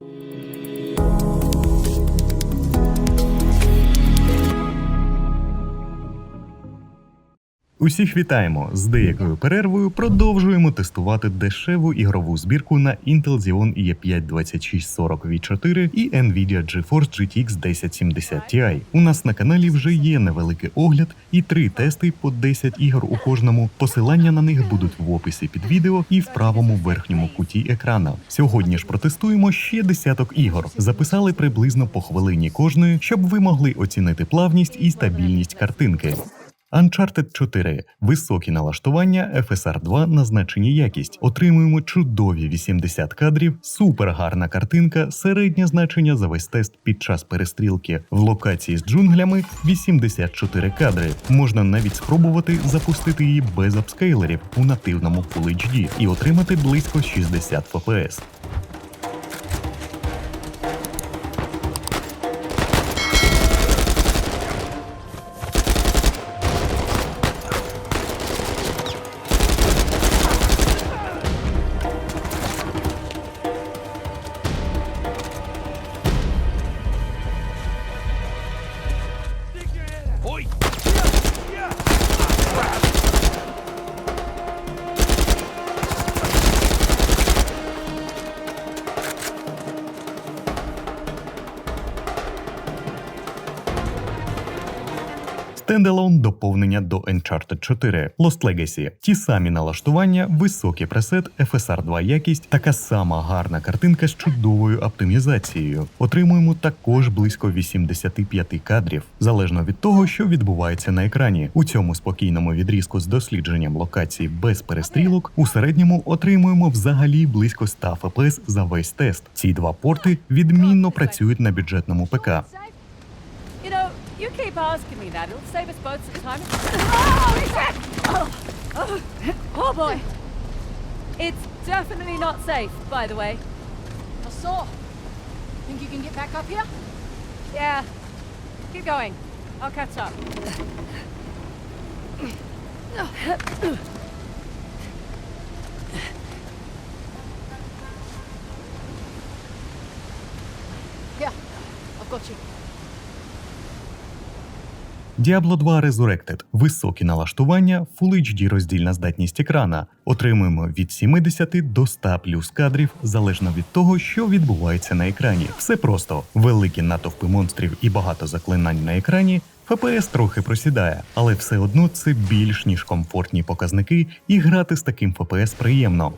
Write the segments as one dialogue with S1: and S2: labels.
S1: Thank you. Усіх вітаємо! З деякою перервою продовжуємо тестувати дешеву ігрову збірку на Intel Xeon E5 2640 V4 і Nvidia GeForce GTX 1070 Ti. У нас на каналі вже є невеликий огляд і три тести по 10 ігор у кожному. Посилання на них будуть в описі під відео і в правому верхньому куті екрана. Сьогодні ж протестуємо ще десяток ігор. Записали приблизно по хвилині кожної, щоб ви могли оцінити плавність і стабільність картинки. Uncharted 4. Високі налаштування, FSR 2 назначені якість. Отримуємо чудові 80 кадрів, супер гарна картинка, середнє значення за весь тест під час перестрілки. В локації з джунглями 84 кадри. Можна навіть спробувати запустити її без апскейлерів у нативному Full HD і отримати близько 60 FPS. Стендалон доповнення до Uncharted 4, Lost Legacy. Ті самі налаштування, високий пресет, FSR 2 якість, така сама гарна картинка з чудовою оптимізацією. Отримуємо також близько 85 кадрів, залежно від того, що відбувається на екрані. У цьому спокійному відрізку з дослідженням локацій без перестрілок у середньому отримуємо взагалі близько 100 FPS за весь тест. Ці два порти відмінно працюють на бюджетному ПК.
S2: You keep asking me that. It'll save us both some time. Oh, it's it! Oh, oh, oh boy. It's definitely not safe, by the way.
S3: I saw. Think you can get back up here?
S2: Yeah. Keep going. I'll catch up.
S1: Diablo 2 Resurrected. Високі налаштування, Full HD роздільна здатність екрана. Отримуємо від 70 до 100 плюс кадрів залежно від того, що відбувається на екрані. Все просто великі натовпи монстрів і багато заклинань на екрані. FPS трохи просідає, але все одно це більш ніж комфортні показники, і грати з таким FPS приємно.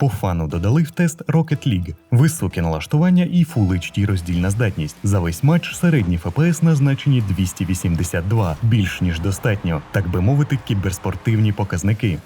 S1: По фану додали в тест Rocket League, високе налаштування і Full HD роздільна здатність. За весь матч середній FPS назначені 282, більш ніж достатньо, так би мовити, кіберспортивні показники.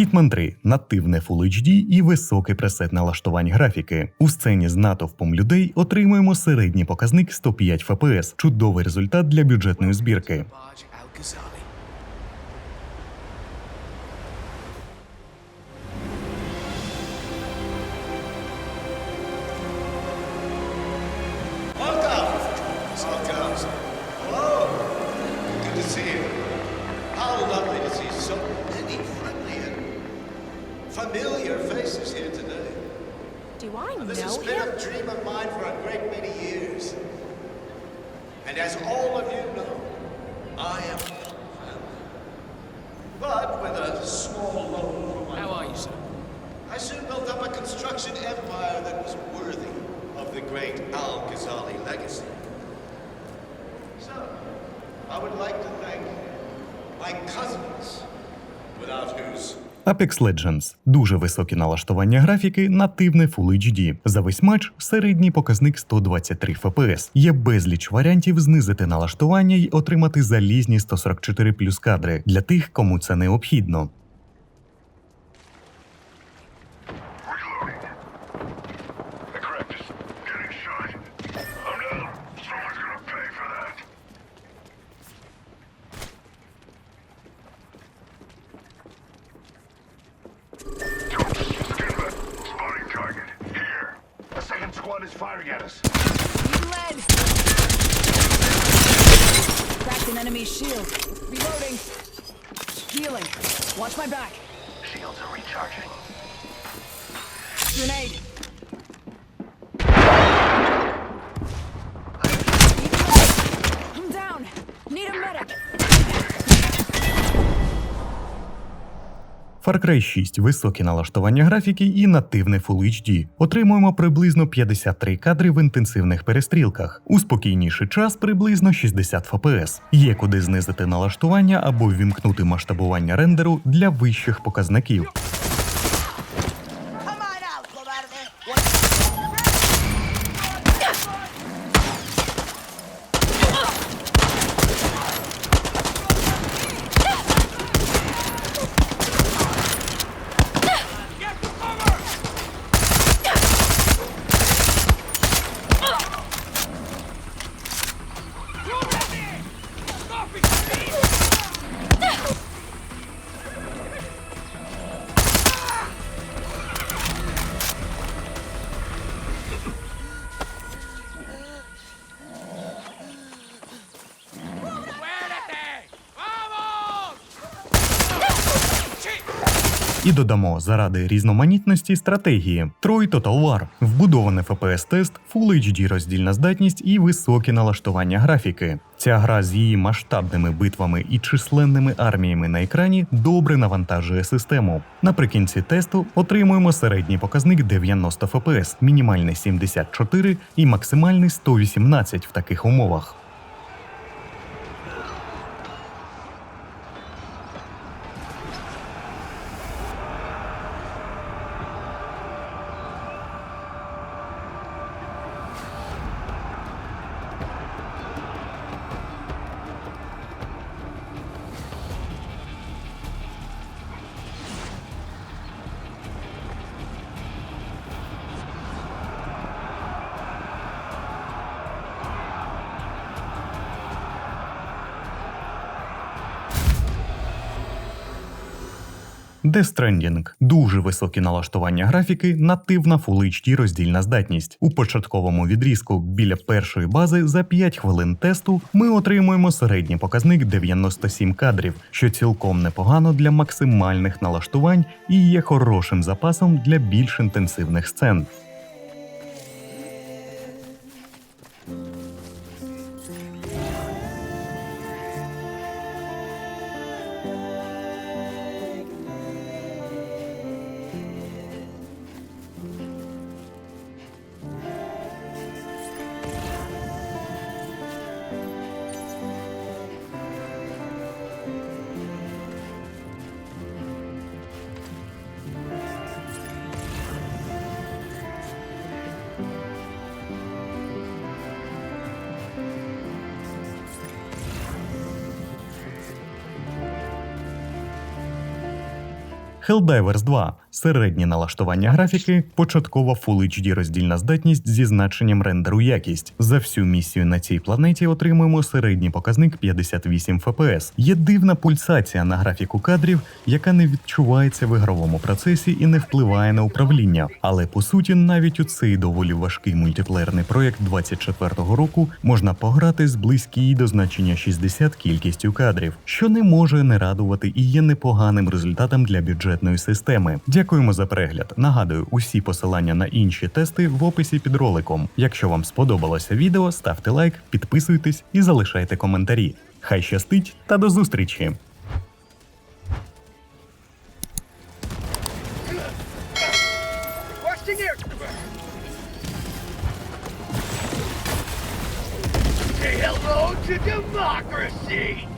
S1: Hitman 3 нативне Full HD і високий пресет налаштувань графіки. У сцені з натовпом людей отримуємо середній показник 105 FPS. Чудовий результат для бюджетної збірки.
S4: Familiar faces here today.
S3: Do I know
S4: This has been
S3: him?
S4: a dream of mine for a great many years. And as all of you know, I am but with a small loan from my
S5: How are you, sir?
S4: I soon built up a construction empire that was worthy of the great Al Ghazali legacy. So, I would like to thank my cousins, without whose
S1: Apex Legends – дуже високі налаштування графіки, нативне Full HD. За весь матч середній показник 123 FPS. Є безліч варіантів знизити налаштування й отримати залізні 144 плюс кадри для тих, кому це необхідно.
S6: Squad is firing at us.
S3: You led. Cracked an enemy's shield. Reloading. Healing. Watch my back.
S6: Shields are recharging.
S3: Grenade.
S1: Far Cry 6 – високі налаштування графіки і нативне Full HD. Отримуємо приблизно 53 кадри в інтенсивних перестрілках. У спокійніший час приблизно 60 FPS. Є куди знизити налаштування або ввімкнути масштабування рендеру для вищих показників. І додамо заради різноманітності стратегії Трой Total War, вбудований FPS-тест, Full HD роздільна здатність і високі налаштування графіки. Ця гра з її масштабними битвами і численними арміями на екрані добре навантажує систему. Наприкінці тесту отримуємо середній показник 90 FPS, мінімальний 74 і максимальний 118 в таких умовах. Death Stranding – дуже високі налаштування графіки, нативна Full HD роздільна здатність. У початковому відрізку біля першої бази за 5 хвилин тесту ми отримуємо середній показник 97 кадрів, що цілком непогано для максимальних налаштувань і є хорошим запасом для більш інтенсивних сцен. Helldivers 2 середнє налаштування графіки, початкова Full HD роздільна здатність зі значенням рендеру якість. За всю місію на цій планеті отримуємо середній показник 58 FPS. Є дивна пульсація на графіку кадрів, яка не відчувається в ігровому процесі і не впливає на управління. Але по суті, навіть у цей доволі важкий мультиплеєрний проєкт 24-го року можна пограти з близькій до значення 60 кількістю кадрів, що не може не радувати і є непоганим результатом для бюджетної системи. Дякуємо за перегляд. Нагадую, усі посилання на інші тести в описі під роликом. Якщо вам сподобалося відео, ставте лайк, підписуйтесь і залишайте коментарі. Хай щастить та до зустрічі!
S5: Democracy!